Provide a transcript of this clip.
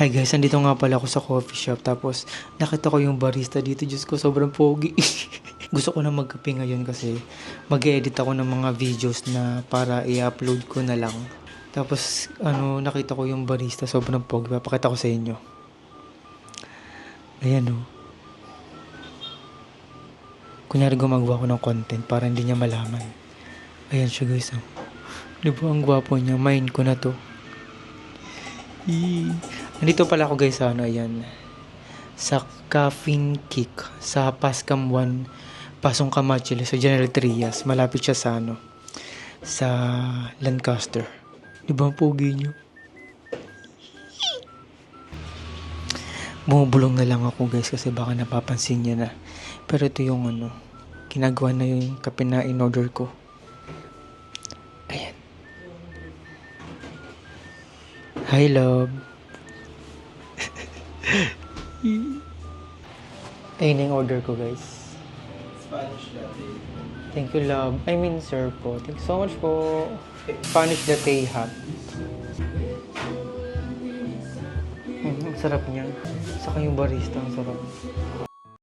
Hi guys, andito nga pala ako sa coffee shop tapos nakita ko yung barista dito. Diyos ko, sobrang pogi. Gusto ko na magkape ngayon kasi mag-edit ako ng mga videos na para i-upload ko na lang. Tapos ano, nakita ko yung barista, sobrang pogi. Papakita ko sa inyo. Ayan o. Kunyari gumagawa ko ng content para hindi niya malaman. Ayan siya guys. Oh. Di ba ang gwapo niya? Mind ko na to. Yee. Nandito pala ako guys sa ano, ayan. Sa Caffeine Kick. Sa Pascam 1, Pasong Camachile. Sa General Trias. Malapit siya sa ano. Sa Lancaster. Di ba ang pogi niyo? Bumubulong na lang ako guys kasi baka napapansin niya na. Pero ito yung ano, ginagawa na yung kape na in-order ko. Ayan. Hi, love. Ayun na yung order ko, guys. Spanish latte. Thank you, love. I mean, sir po. Thank you so much po. Spanish latte hot. Mm, ang sarap niya. Saka yung barista, ang sarap.